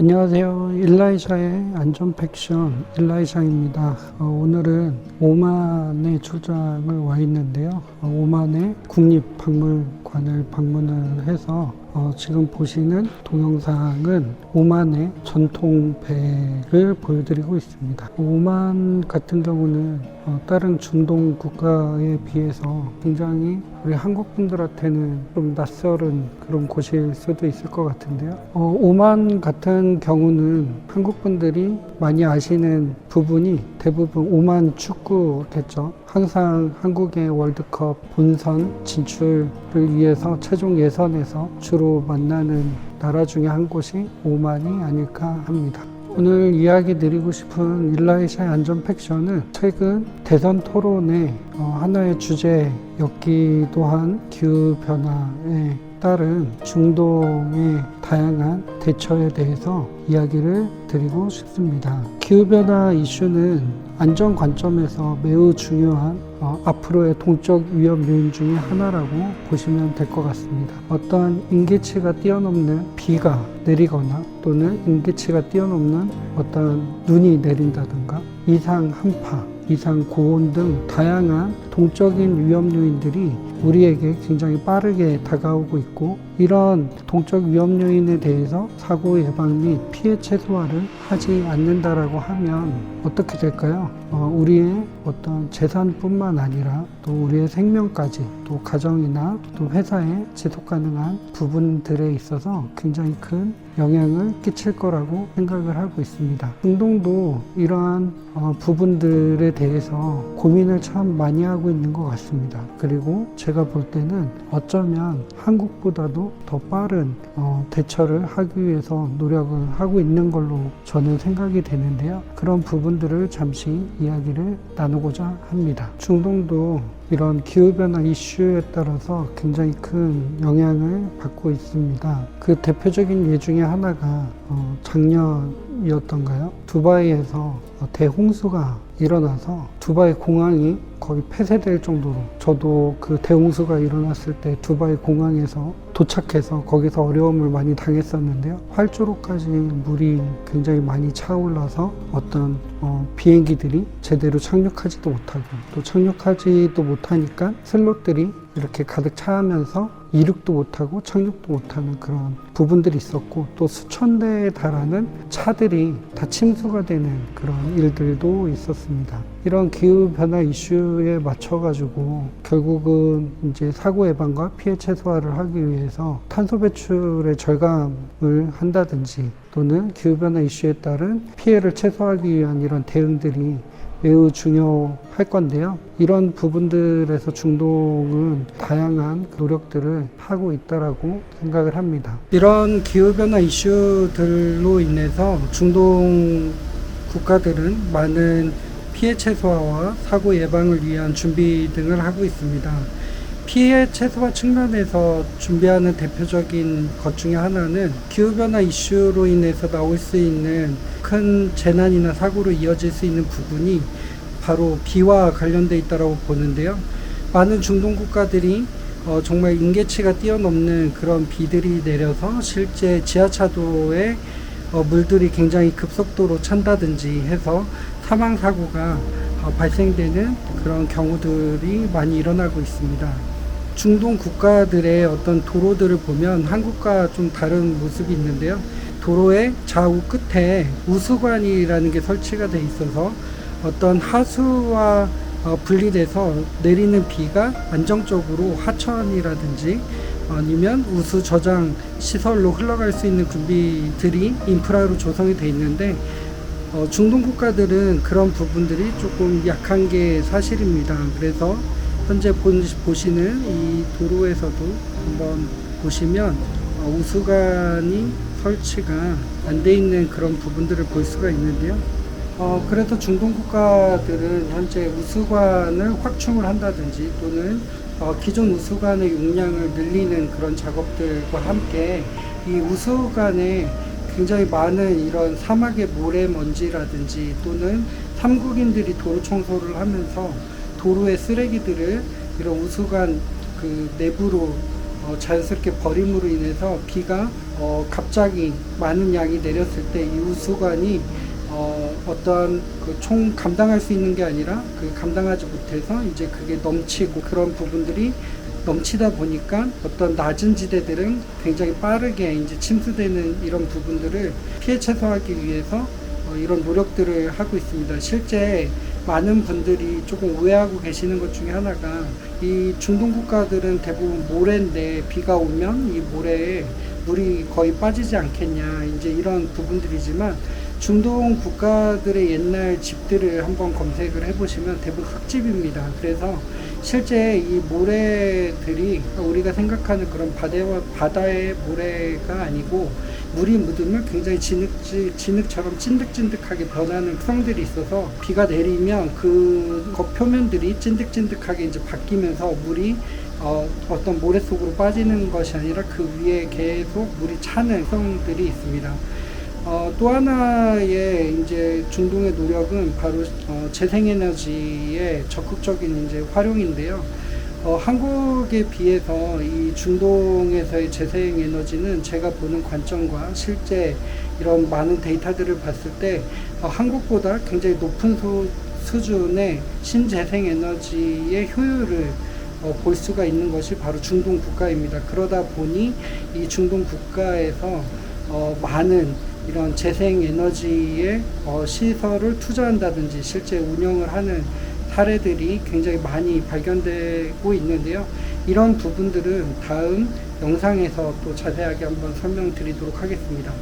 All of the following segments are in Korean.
안녕하세요. 일라이샤의 안전 팩션 일라이샤입니다. 어, 오늘은 오만의 출장을 와 있는데요. 어, 오만의 국립박물관을 방문을 해서 어, 지금 보시는 동영상은 오만의 전통 배를 보여드리고 있습니다. 오만 같은 경우는 어, 다른 중동 국가에 비해서 굉장히 우리 한국 분들한테는 좀 낯설은 그런 곳일 수도 있을 것 같은데요. 어, 오만 같은 경우는 한국 분들이 많이 아시는 부분이 대부분 오만 축구겠죠. 항상 한국의 월드컵 본선 진출을 위해서 최종 예선에서 주로 만나는 나라 중에 한 곳이 오만이 아닐까 합니다. 오늘 이야기 드리고 싶은 일라이샤의 안전 팩션은 최근 대선 토론의 어, 하나의 주제였기도 한 기후 변화에 따른 중동의 다양한 대처에 대해서 이야기를 드리고 싶습니다. 기후변화 이슈는 안전 관점에서 매우 중요한 어, 앞으로의 동적 위험 요인 중에 하나라고 보시면 될 것 같습니다. 어떤 인기치가 뛰어넘는 비가 내리거나 또는 인기치가 뛰어넘는 어떤 눈이 내린다든가 이상 한파, 이상 고온 등 다양한 동적인 위험 요인들이 우리에게 굉장히 빠르게 다가오고 있고 이런 동적 위험 요인에 대해서 사고 예방 및 피해 최소화를 하지 않는다라고 하면 어떻게 될까요? 어, 우리의 어떤 재산뿐만 아니라 또 우리의 생명까지 또 가정이나 또 회사에 지속 가능한 부분들에 있어서 굉장히 큰 영향을 끼칠 거라고 생각을 하고 있습니다. 중동도 이러한 어, 부분들에 대해서 고민을 참 많이 하고 있는 것 같습니다. 그리고 제가 볼 때는 어쩌면 한국보다도 더 빠른 어, 대처를 하기 위해서 노력을 하고 있는 걸로 저는 생각이 되는데요. 그런 부분들을 잠시 이야기를 나누고자 합니다. 중동도 이런 기후변화 이슈에 따라서 굉장히 큰 영향을 받고 있습니다. 그 대표적인 예 중에 하나가 어, 작년 이었던가요? 두바이에서 어, 대홍수가 일어나서 두바이 공항이 거의 폐쇄될 정도로 저도 그 대홍수가 일어났을 때 두바이 공항에서 도착해서 거기서 어려움을 많이 당했었는데요. 활주로까지 물이 굉장히 많이 차올라서 어떤 어, 비행기들이 제대로 착륙하지도 못하고 또 착륙하지도 못하니까 슬롯들이 이렇게 가득 차면서 이륙도 못하고 착륙도 못하는 그런 부분들이 있었고 또 수천 대에 달하는 차들이 다 침수가 되는 그런 일들도 있었습니다. 이런 기후 변화 이슈에 맞춰 가지고 결국은 이제 사고 예방과 피해 최소화를 하기 위해서 탄소 배출의 절감을 한다든지 또는 기후 변화 이슈에 따른 피해를 최소화하기 위한 이런 대응들이 매우 중요할 건데요. 이런 부분들에서 중동은 다양한 노력들을 하고 있다라고 생각을 합니다. 이런 기후변화 이슈들로 인해서 중동 국가들은 많은 피해 최소화와 사고 예방을 위한 준비 등을 하고 있습니다. 피해 최소화 측면에서 준비하는 대표적인 것 중에 하나는 기후변화 이슈로 인해서 나올 수 있는 큰 재난이나 사고로 이어질 수 있는 부분이 바로 비와 관련돼 있다고 보는데요. 많은 중동 국가들이 어, 정말 인계치가 뛰어넘는 그런 비들이 내려서 실제 지하차도에 어, 물들이 굉장히 급속도로 찬다든지 해서 사망 사고가 어, 발생되는 그런 경우들이 많이 일어나고 있습니다. 중동 국가들의 어떤 도로들을 보면 한국과 좀 다른 모습이 있는데요. 도로의 좌우 끝에 우수관이라는 게 설치가 돼 있어서 어떤 하수와 어, 분리돼서 내리는 비가 안정적으로 하천이라든지 아니면 우수 저장 시설로 흘러갈 수 있는 준비들이 인프라로 조성이 돼 있는데 어, 중동 국가들은 그런 부분들이 조금 약한 게 사실입니다. 그래서 현재 본- 보시는 이 도로에서도 한번 보시면 어, 우수관이 설치가 안 돼 있는 그런 부분들을 볼 수가 있는데요. 어, 그래서 중동 국가들은 현재 우수관을 확충을 한다든지 또는 어, 기존 우수관의 용량을 늘리는 그런 작업들과 함께 이 우수관에 굉장히 많은 이런 사막의 모래먼지라든지 또는 삼국인들이 도로 청소를 하면서 도로의 쓰레기들을 이런 우수관 그 내부로 어, 어, 자연스럽게 버림으로 인해서 비가 어, 갑자기 많은 양이 내렸을 때 이 우수관이 어, 어떤 그 총 감당할 수 있는 게 아니라 그 감당하지 못해서 이제 그게 넘치고 그런 부분들이 넘치다 보니까 어떤 낮은 지대들은 굉장히 빠르게 이제 침수되는 이런 부분들을 피해 최소화하기 위해서 어, 이런 노력들을 하고 있습니다. 실제 많은 분들이 조금 오해하고 계시는 것 중에 하나가 이 중동 국가들은 대부분 모래인데 비가 오면 이 모래에 물이 거의 빠지지 않겠냐 이제 이런 부분들이지만 중동 국가들의 옛날 집들을 한번 검색을 해보시면 대부분 흙집입니다. 그래서 실제 이 모래들이 우리가 생각하는 그런 바다의 모래가 아니고 물이 묻으면 굉장히 진흙, 진흙처럼 찐득찐득하게 변하는 특성들이 있어서 비가 내리면 그 겉표면들이 찐득찐득하게 이제 바뀌면서 물이 어, 어떤 모래 속으로 빠지는 것이 아니라 그 위에 계속 물이 차는 특성들이 있습니다. 어, 또 하나의 이제 중동의 노력은 바로 어, 재생에너지의 적극적인 이제 활용인데요. 어, 한국에 비해서 이 중동에서의 재생에너지는 제가 보는 관점과 실제 이런 많은 데이터들을 봤을 때 어, 한국보다 굉장히 높은 수, 수준의 신재생에너지의 효율을 어, 볼 수가 있는 것이 바로 중동 국가입니다. 그러다 보니 이 중동 국가에서 어, 많은 이런 재생 에너지의 어, 시설을 투자한다든지 실제 운영을 하는 사례들이 굉장히 많이 발견되고 있는데요. 이런 부분들은 다음 영상에서 또 자세하게 한번 설명드리도록 하겠습니다.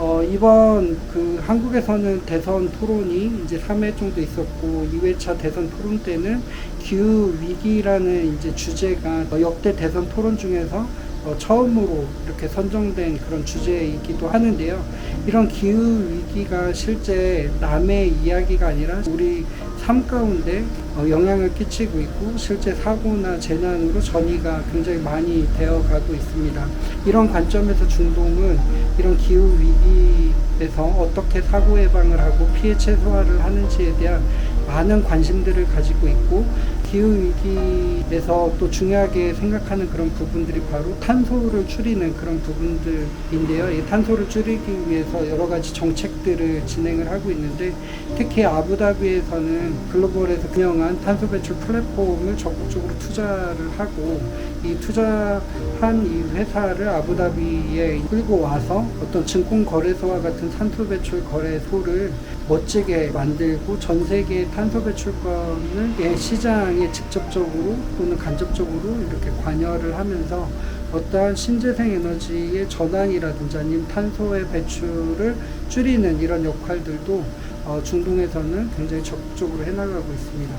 어, 이번 그 한국에서는 대선 토론이 이제 3회 정도 있었고 2회차 대선 토론 때는 기후 위기라는 이제 주제가 어, 역대 대선 토론 중에서 어, 처음으로 이렇게 선정된 그런 주제이기도 하는데요. 이런 기후 위기가 실제 남의 이야기가 아니라 우리 삶 가운데 어, 영향을 끼치고 있고 실제 사고나 재난으로 전이가 굉장히 많이 되어 가고 있습니다. 이런 관점에서 중동은 이런 기후 위기에서 어떻게 사고 예방을 하고 피해 최소화를 하는지에 대한 많은 관심들을 가지고 있고 기후 위기에서 또 중요하게 생각하는 그런 부분들이 바로 탄소를 줄이는 그런 부분들인데요. 이 탄소를 줄이기 위해서 여러 가지 정책들을 진행을 하고 있는데 특히 아부다비에서는 글로벌에서 운영한 탄소 배출 플랫폼을 적극적으로 투자를 하고 이 투자한 이 회사를 아부다비에 끌고 와서 어떤 증권 거래소와 같은 탄소 배출 거래소를 멋지게 만들고 전 세계 탄소 배출권을 예, 시장에 직접적으로 또는 간접적으로 이렇게 관여를 하면서 어떠한 신재생 에너지의 전환이라든지 아니면 탄소의 배출을 줄이는 이런 역할들도 어, 중동에서는 굉장히 적극적으로 해나가고 있습니다.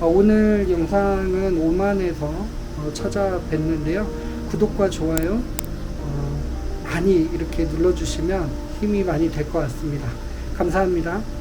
어, 오늘 영상은 오만에서 어, 찾아뵀는데요. 구독과 좋아요 어, 많이 이렇게 눌러주시면 힘이 많이 될 것 같습니다. 감사합니다.